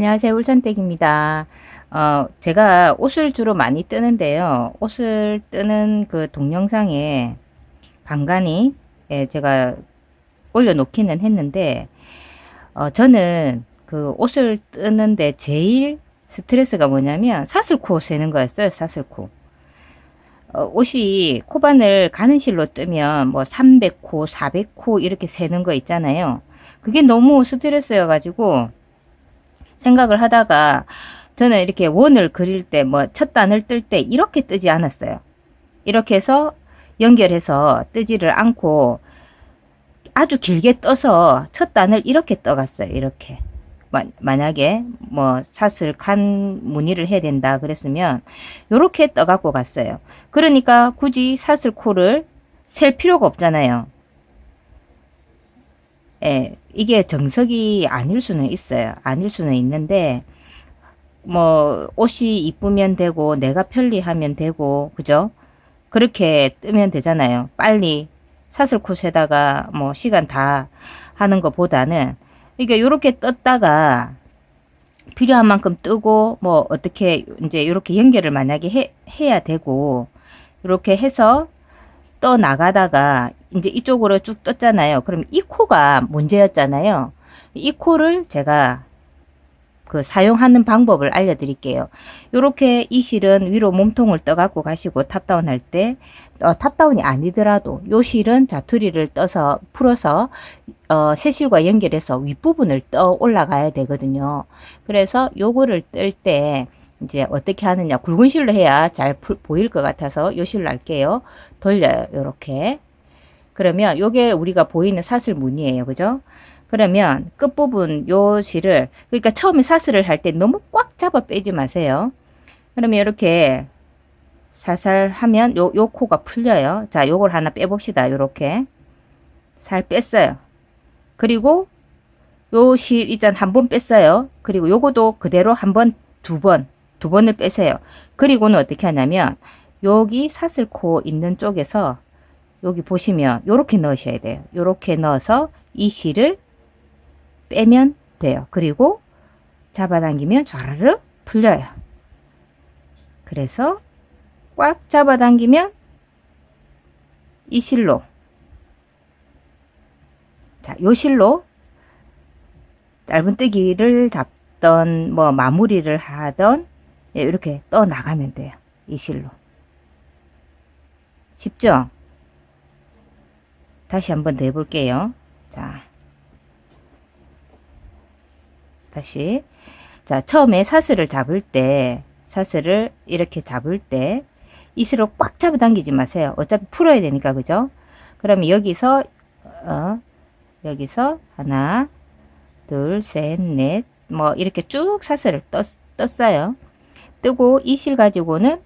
안녕하세요. 울산댁입니다. 어, 제가 옷을 주로 많이 뜨는데요. 옷을 뜨는 그 동영상에 간간히 예, 제가 올려놓기는 했는데, 어, 저는 그 옷을 뜨는데 제일 스트레스가 뭐냐면 사슬코 세는 거였어요. 사슬코. 어, 옷이 코바늘 가는 실로 뜨면 뭐 300코, 400코 이렇게 세는 거 있잖아요. 그게 너무 스트레스여가지고 생각을 하다가 저는 이렇게 원을 그릴 때 뭐 첫 단을 뜰 때 이렇게 뜨지 않았어요. 이렇게 해서 연결해서 뜨지를 않고 아주 길게 떠서 첫 단을 이렇게 떠갔어요. 이렇게. 마, 만약에 뭐 사슬 칸 무늬를 해야 된다 그랬으면 이렇게 떠갖고 갔어요. 그러니까 굳이 사슬 코를 셀 필요가 없잖아요. 예, 이게 정석이 아닐 수는 있어요. 아닐 수는 있는데, 뭐, 옷이 이쁘면 되고, 내가 편리하면 되고, 그죠? 그렇게 뜨면 되잖아요. 빨리 사슬콧에다가 뭐, 시간 다 하는 것보다는, 이게 요렇게 떴다가, 필요한 만큼 뜨고, 뭐, 어떻게, 이제 요렇게 연결을 만약에 해, 해야 되고, 이렇게 해서 떠 나가다가 이제 이쪽으로 쭉 떴잖아요. 그럼 이 코가 문제였잖아요. 이 코를 제가 그 사용하는 방법을 알려드릴게요. 이렇게 이 실은 위로 몸통을 떠갖고 가시고 탑다운 할 때, 어, 탑다운이 아니더라도 요 실은 자투리를 떠서 풀어서 어, 새 실과 연결해서 윗부분을 떠 올라가야 되거든요. 그래서 요거를 뜰 때 이제 어떻게 하느냐 굵은 실로 해야 잘 풀, 보일 것 같아서 요 실로 할게요. 돌려요. 요렇게 그러면 요게 우리가 보이는 사슬 무늬예요. 그죠? 그러면 끝부분 요 실을 그러니까 처음에 사슬을 할 때 너무 꽉 잡아 빼지 마세요. 그러면 이렇게 살살 하면 요, 요 코가 풀려요. 자, 요걸 하나 빼봅시다. 요렇게. 살 뺐어요. 그리고 요실 있잖아. 한번 뺐어요. 그리고 요거도 그대로 한 번, 두 번, 두 번을 빼세요. 그리고는 어떻게 하냐면 여기 사슬코 있는 쪽에서 여기 보시면 요렇게 넣으셔야 돼요. 요렇게 넣어서 이 실을 빼면 돼요. 그리고 잡아당기면 좌르르 풀려요. 그래서 꽉 잡아당기면 이 실로 자, 요 실로 짧은 뜨기를 잡던 뭐 마무리를 하던 예, 이렇게 떠 나가면 돼요. 이 실로. 쉽죠? 다시 한번 더 해볼게요. 자. 다시. 자, 처음에 사슬을 잡을 때, 사슬을 이렇게 잡을 때, 이슬로 꽉 잡아 당기지 마세요. 어차피 풀어야 되니까, 그죠? 그러면 여기서, 어, 여기서 하나, 둘, 셋, 넷, 뭐, 이렇게 쭉 사슬을 떴, 떴어요. 뜨고 이 실 가지고는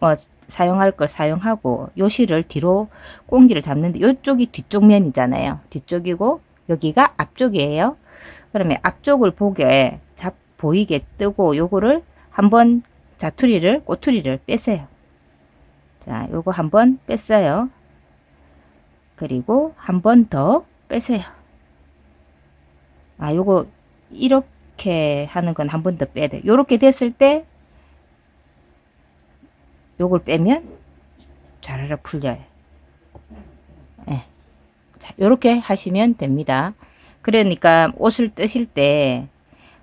뭐 사용할 걸 사용하고 요 실을 뒤로 꽁지를 잡는데 요쪽이 뒤쪽 면이잖아요. 뒤쪽이고 여기가 앞쪽이에요. 그러면 앞쪽을 보게 잡 보이게 뜨고 요거를 한번 자투리를 꼬투리를 빼세요. 자, 요거 한번 뺐어요. 그리고 한 번 더 빼세요. 아, 요거 이렇게 하는 건 한 번 더 빼야 돼. 요렇게 됐을 때 요걸 빼면 자라라 풀려요. 예. 자, 요렇게 하시면 됩니다. 그러니까 옷을 뜨실 때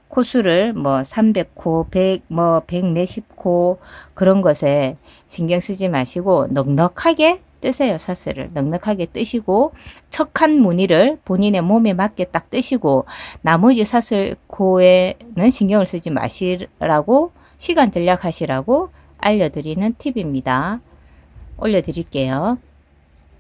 코수를 뭐 300코, 100, 뭐 140코 그런 것에 신경 쓰지 마시고 넉넉하게 뜨세요, 사슬을. 넉넉하게 뜨시고 척한 무늬를 본인의 몸에 맞게 딱 뜨시고 나머지 사슬 코에는 신경을 쓰지 마시라고 시간 전략하시라고 알려드리는 팁입니다. 올려드릴게요.